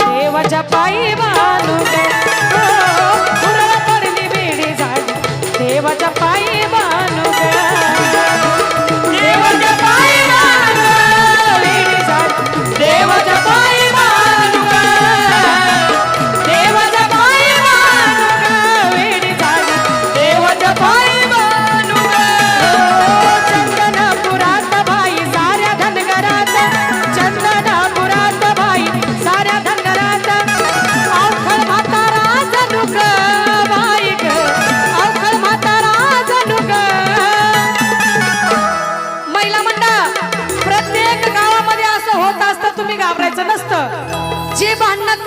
देवाच्या पायी बालू हो, पडली बिडी झाली. देवाच्या पायी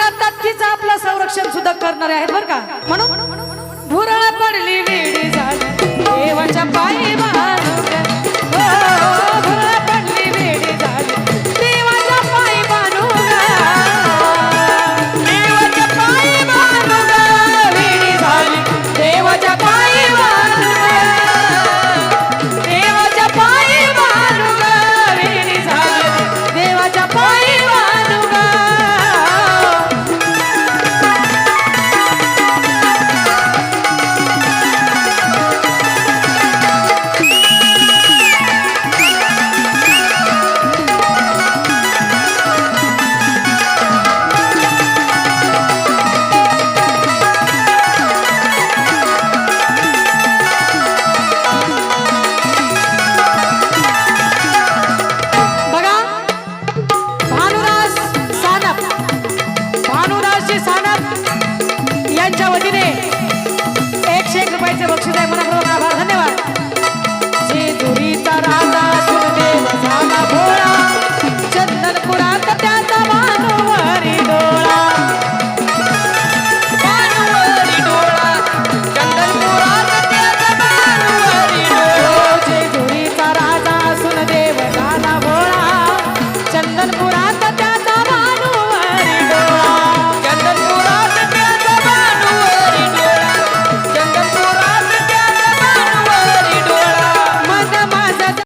जातात आपलं संरक्षण सुद्धा करणारे आहेत बर का? म्हणून भुरळ पडली वेळी झाली.